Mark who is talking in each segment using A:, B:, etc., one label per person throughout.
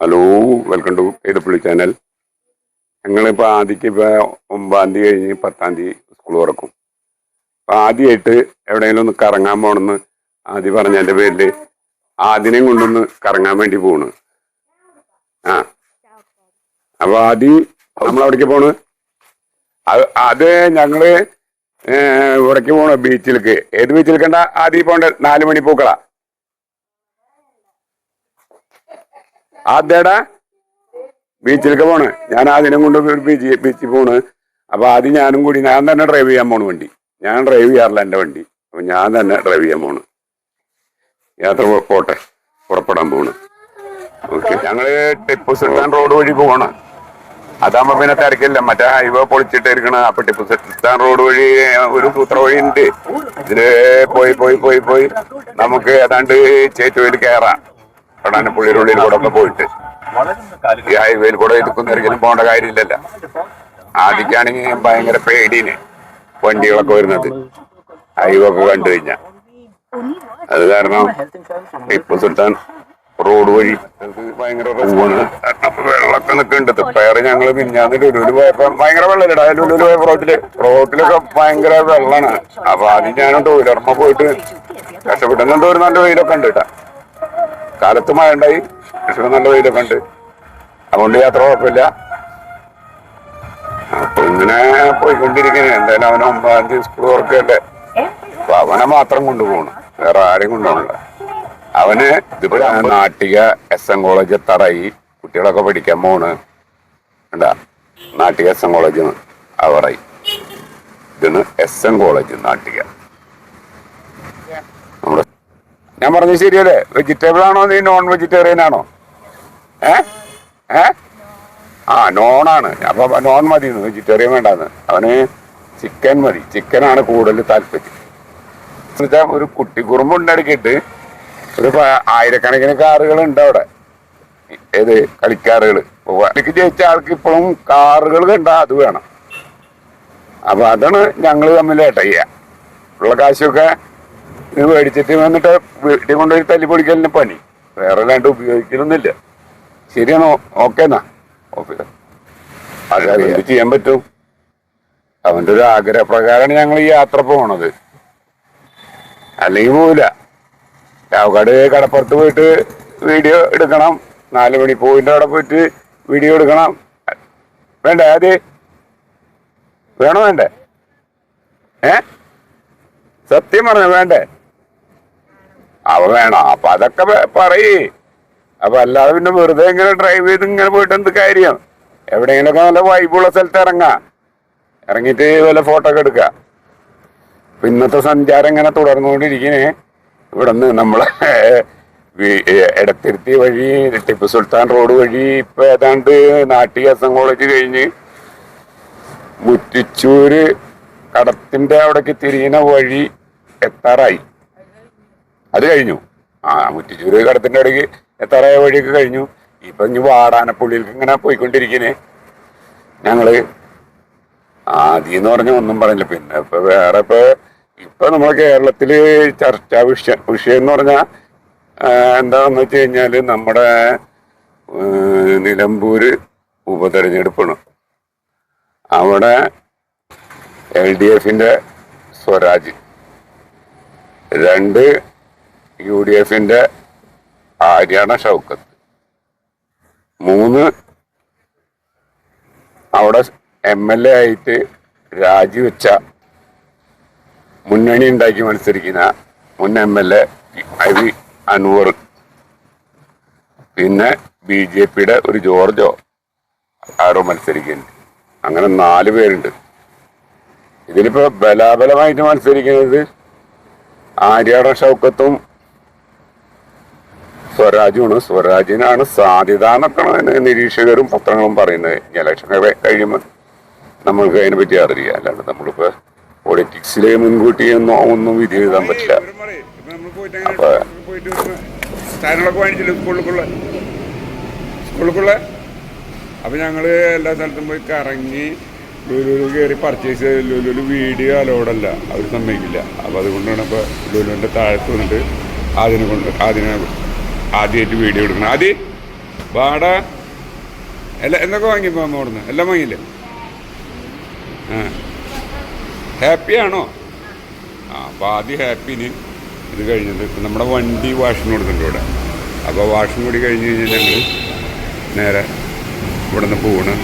A: Hello welcome to Ezhuthappally channel ഞങ്ങളിപ്പോൾ ആദ്യക്ക് ഇപ്പോൾ ഒമ്പതാം തീയതി കഴിഞ്ഞ് പത്താം തീയതി സ്കൂൾ തുറക്കും. അപ്പോൾ ആദ്യമായിട്ട് എവിടെയെങ്കിലും ഒന്ന് കറങ്ങാൻ പോകണമെന്ന് ആദ്യം പറഞ്ഞ എന്റെ പേരിൽ ആദ്യനെയും കൊണ്ടൊന്ന് കറങ്ങാൻ വേണ്ടി പോണ്. ആ. അപ്പോൾ ആദ്യം നമ്മൾ അവിടേക്ക് പോണ്? അത് ഞങ്ങൾ ഇവിടേക്ക് പോണ ബീച്ചിലേക്ക് ഏത് ബീച്ചിലേക്കണ്ട ആദ്യം പോണ്ട നാല് മണി പൂക്കളാ ആദ്യടാ ബീച്ചിലേക്ക് പോണ്. ഞാൻ ആദ്യം കൊണ്ട് ബീച്ച് ബീച്ചിൽ പോണ്. അപ്പൊ ആദ്യം ഞാനും കൂടി ഞാൻ തന്നെ ഡ്രൈവ് ചെയ്യാൻ പോണു വണ്ടി. ഞാൻ ഡ്രൈവ് ചെയ്യാറില്ല എന്റെ വണ്ടി. അപ്പൊ ഞാൻ തന്നെ ഡ്രൈവ് ചെയ്യാൻ പോണ്. യാത്ര പോട്ടെ. പുറപ്പെടാൻ പോണ്. ഓക്കെ. ഞങ്ങൾ ടിപ്പു സുൽത്താൻ റോഡ് വഴി പോവാണ്. അതാകുമ്പോ പിന്നെ തിരക്കില്ല. മറ്റേ ഹൈവേ പൊളിച്ചിട്ട് ഇരിക്കണ അപ്പൊ ടിപ്പു സുൽത്താൻ റോഡ് വഴി ഒരു സൂത്ര വഴി ഉണ്ട് ഇതിൽ പോയി പോയി പോയി പോയി. നമുക്ക് ഏതാണ്ട് ചേറ്റുവയിൽ കയറാം കടാനപ്പുള്ളിയുടെ കൂടെ ഒക്കെ പോയിട്ട്. ഈ ഹൈവേയിൽ കൂടെ ഇതുക്കുന്ന ഒരിക്കലും പോകേണ്ട കാര്യമില്ലല്ലോ. ആദ്യക്കാണെങ്കിൽ ഭയങ്കര പേടിന് വണ്ടികളൊക്കെ വരുന്നത്. ഹൈവേ ഒക്കെ കണ്ടു കഴിഞ്ഞാ അത് കാരണം ടിപ്പു സുൽത്താൻ റോഡ് വഴി ഭയങ്കര വെള്ളമൊക്കെ നിൽക്കുന്നുണ്ട്. പേര് ഞങ്ങൾ മിഞ്ഞാന്ന് ലുലുൽ പോയപ്പോ ഭയങ്കര വെള്ളമില്ല ലുലുൽ പോയ റോട്ടിൽ റോട്ടിലൊക്കെ ഭയങ്കര വെള്ളമാണ്. അപ്പൊ ആദ്യം ഞാനും ടൂലർമ്മ പോയിട്ട് കഷ്ടപ്പെട്ടെന്തോ ഒരു നല്ല വെയിലൊക്കെ ഉണ്ട് കേട്ടാ. കാലത്ത് മഴ ഉണ്ടായി പക്ഷെ നല്ല വെയിലൊക്കെ ഉണ്ട്. അതുകൊണ്ട് യാത്ര കുഴപ്പമില്ല. അപ്പൊ ഇങ്ങനെ പോയിക്കൊണ്ടിരിക്കുന്നത് എന്തായാലും അവന് ഒമ്പതാം തീയതി സ്കൂൾ തുറക്കല്ലേ അപ്പൊ അവനെ മാത്രം കൊണ്ടുപോകണം. വേറെ ആരെയും കൊണ്ടുപോകണില്ല. അവന് ഇതിപ്പോ നാട്ടിക എസ് എൻ കോളേജ് എത്താറായി. കുട്ടികളൊക്കെ പഠിക്കാൻ പോണ്. ഉണ്ടാ നാട്ടിക എസ് എൻ കോളേജ് അവറായി ഇതാണ് എസ് എൻ കോളേജ് നാട്ടിക നമ്മുടെ ഞാൻ പറഞ്ഞത് ശരിയല്ലേ? വെജിറ്റബിൾ ആണോ നീ നോൺ വെജിറ്റേറിയൻ ആണോ? ഏ? ഏ? ആ നോണാണ് അപ്പൊ നോൺ മതി വെജിറ്റേറിയൻ വേണ്ടാന്ന്. അവന് ചിക്കൻ മതി. ചിക്കനാണ് കൂടുതൽ താല്പര്യം. എന്നുവെച്ചാൽ ഒരു കുട്ടി കുറുമ്പ് ഉണ്ടാക്കിയിട്ട് ഒരു ആയിരക്കണക്കിന് കാറുകൾ ഉണ്ട് അവിടെ. ഏത്? കളിക്കാറുകൾ എനിക്ക് ജയിച്ച ആൾക്ക് ഇപ്പോഴും കാറുകൾ കണ്ട അത് വേണം. അപ്പൊ അതാണ് ഞങ്ങൾ തമ്മിൽ ഏട്ടയ്യ ഉള്ള കാശൊക്കെ ഇത് മേടിച്ചിട്ട് വന്നിട്ട് വീട്ടിൽ കൊണ്ടുപോയി തല്ലി പൊടിക്കലിന് പണി. വേറെ അല്ലാണ്ട് ഉപയോഗിക്കലൊന്നുമില്ല. ശരിയാണോ ഓക്കെ എന്നാ. ഓക്കെ അതെ എന്ത് ചെയ്യാൻ പറ്റും? അവന്റെ ഒരു ആഗ്രഹപ്രകാരമാണ് ഞങ്ങൾ ഈ യാത്ര പോണത്. അല്ലെങ്കിൽ പോവില്ല. ചാവക്കാട് കടപ്പുറത്ത് പോയിട്ട് വീഡിയോ എടുക്കണം. നാല് മണി പോയിന്റ് അവിടെ പോയിട്ട് വീഡിയോ എടുക്കണം. വേണ്ട അത്? വേണോ വേണ്ടേ? ഏ? സത്യം പറഞ്ഞ വേണ്ടേ? അവ വേണം. അപ്പൊ അതൊക്കെ പറയേ. അപ്പൊ അല്ലാതെ പിന്നെ വെറുതെ ഇങ്ങനെ ഡ്രൈവ് ചെയ്ത് ഇങ്ങനെ പോയിട്ട് എന്ത് കാര്യം? എവിടെയെങ്കിലൊക്കെ നല്ല വൈബുള്ള സ്ഥലത്ത് ഇറങ്ങാം. ഇറങ്ങിയിട്ട് വല്ല ഫോട്ടോ ഒക്കെ എടുക്കാം. അപ്പൊ ഇന്നത്തെ സഞ്ചാരം ഇങ്ങനെ തുടർന്നുകൊണ്ടിരിക്കണേ. ഇവിടെ നിന്ന് നമ്മളെ ഇടത്തിരുത്തി വഴി ടിപ്പു സുൽത്താൻ റോഡ് വഴി ഇപ്പൊ ഏതാണ്ട് നാട്ടി എസ് കോളേജ് കഴിഞ്ഞ് മുറ്റിച്ചൂര് കടത്തിന്റെ അവിടേക്ക് തിരിയുന്ന വഴി എത്താറായി. അത് കഴിഞ്ഞു. ആ മുറ്റിച്ചൂര് കടത്തിന്റെ ഇടയ്ക്ക് എത്താറായ വഴിയൊക്കെ കഴിഞ്ഞു. ഇപ്പൊ ഇനി വാടാനപ്പുള്ളിയിലേക്ക് ഇങ്ങനെ പോയിക്കൊണ്ടിരിക്കണേ. ഞങ്ങൾ ആദ്യം എന്ന് പറഞ്ഞ ഒന്നും പറഞ്ഞില്ല. പിന്നെ ഇപ്പൊ വേറെ ഇപ്പൊ ഇപ്പൊ നമ്മളെ കേരളത്തിൽ ചർച്ചാ വിഷയം വിഷയം എന്ന് പറഞ്ഞാൽ എന്താന്ന് വെച്ച് കഴിഞ്ഞാൽ നമ്മുടെ നിലമ്പൂർ ഉപതെരഞ്ഞെടുപ്പാണ്. അവിടെ എൽ ഡി എഫിന്റെ സ്വരാജ്. രണ്ട് യു ഡി എഫിന്റെ ആര്യാണ ഷൗക്കത്ത്. മൂന്ന് അവിടെ എം എൽ എ ആയിട്ട് രാജിവെച്ച മുന്നണി ഉണ്ടാക്കി മത്സരിക്കുന്ന മുൻ M L A I V Anvar പിന്നെ ബി ജെ പിയുടെ ഒരു ജോർജോ ആരോ മത്സരിക്കുന്നുണ്ട്. അങ്ങനെ നാല് പേരുണ്ട്. ഇതിലിപ്പോ ബലാബലമായിട്ട് മത്സരിക്കുന്നത് ആര്യാട ഷൗക്കത്തും സ്വരാജുമാണ്. സ്വരാജിനാണ് സാധ്യത എന്നൊക്കെയാണ് നിരീക്ഷകരും പത്രങ്ങളും പറയുന്നത്. ഇലക്ഷൻ കഴിയുമ്പോൾ നമ്മൾക്ക് അതിനെ പറ്റി അറിയാം. അല്ലാണ്ട് നമ്മളിപ്പോ പൊളിറ്റിക്സിലെ മുൻകൂട്ടി ഒന്നും ഒന്നും വിധി എഴുതാൻ പറ്റില്ല. അപ്പൊ
B: സ്കൂളിലേക്കുള്ള സ്കൂളിലേക്കുള്ള അപ്പൊ ഞങ്ങൾ എല്ലാ സ്ഥലത്തും പോയി കറങ്ങി ലുലുലു കയറി പർച്ചേസ് ചെയ്ത് ലുലുലു വീഡിയോ അലോഡല്ല അവർ സമ്മതിക്കില്ല. അപ്പൊ അതുകൊണ്ടാണ് ഇപ്പൊ ലുലുവിന്റെ താഴത്ത് വന്നിട്ട് അതിനെ കൊണ്ട് അതിനെ ആദ്യമായിട്ട് വീഡിയോ എടുക്കണം. ആദ്യം
A: വാട. അല്ല എന്തൊക്കെ വാങ്ങിപ്പോ അമ്മ അവിടുന്ന്? എല്ലാം വാങ്ങിയില്ലേ? ആ. ഹാപ്പിയാണോ? ആ അപ്പോൾ ആദ്യം ഹാപ്പിന് ഇത് കഴിഞ്ഞത് നമ്മുടെ വണ്ടി വാഷിന് കൊടുത്തിട്ടുണ്ട് ഇവിടെ. അപ്പോൾ വാഷിന് കൂടി കഴിഞ്ഞ് കഴിഞ്ഞാൽ ഞങ്ങൾ നേരെ ഇവിടെ നിന്ന് പോവാണ്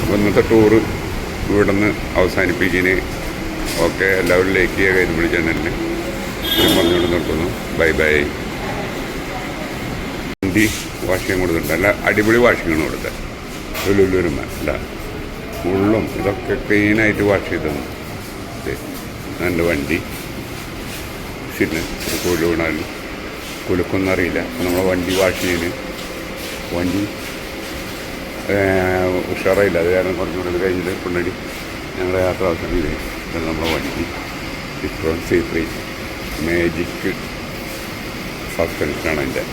A: അപ്പോൾ ഇന്നത്തെ ടൂറ് ഇവിടെ നിന്ന് അവസാനിപ്പിക്കുന്നതിന് ഓക്കെ എല്ലാവരും ലൈക്ക് ചെയ്യുക ഇത് വിളിച്ചാൽ തന്നെ. പറഞ്ഞുകൊണ്ട് നിർത്തുന്നു. ബൈ ബൈ വണ്ടി വാഷിംഗ് കൊടുത്തിട്ടുണ്ട്. അല്ല അടിപൊളി വാഷിങ്ങാണ് കൊടുത്തത് ലുലുരുമ അല്ല ഉള്ളും ഇതൊക്കെ ക്ലീനായിട്ട് വാഷ് ചെയ്ത് തന്നു. നല്ല വണ്ടി. പിന്നെ കുഴി വീണാലും കുലുക്കൊന്നും അറിയില്ല. അപ്പോൾ നമ്മളെ വണ്ടി വാഷ് ചെയ്ത് വണ്ടി ഉഷാറായില്ല. അത് കാരണം കുറച്ചും കൂടെ കഴിഞ്ഞിട്ട് കൊണ്ടടി ഞങ്ങളുടെ യാത്ര അവസരം ഇതാണ് നമ്മളെ വണ്ടി. ഇപ്പോഴും സി ത്രീ മാജിക് സസ്പെൻഷനാണ് അതിന്റെ.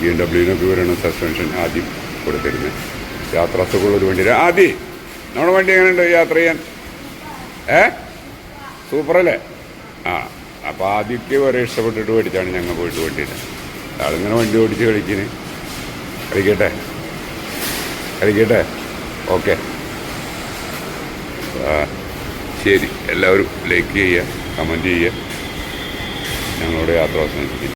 A: ബി എം ഡബ്ല്യുവിനൊക്കെ വിവരമാണ് സസ്പെൻഷൻ ആദ്യം കൊടുത്തിരുന്നത് യാത്രാസുഖമുള്ള ഒരു വണ്ടി ആദ്യം നമ്മുടെ വണ്ടി എങ്ങനെയുണ്ട്? യാത്ര ചെയ്യാൻ? ഏ? സൂപ്പറല്ലേ? ആ അപ്പോൾ ആദ്യമൊക്കെ വരെ ഇഷ്ടപ്പെട്ടിട്ട് മേടിച്ചാണ് ഞങ്ങൾ പോയിട്ട് വണ്ടിയിട്ട് ആളിങ്ങനെ വണ്ടി ഓടിച്ച് കളിക്കിന് കളിക്കട്ടെ? കളിക്കട്ടെ? ഓക്കെ. ശരി. എല്ലാവരും ലൈക്ക് ചെയ്യുക കമന്റ് ചെയ്യുക. ഞങ്ങളുടെ യാത്ര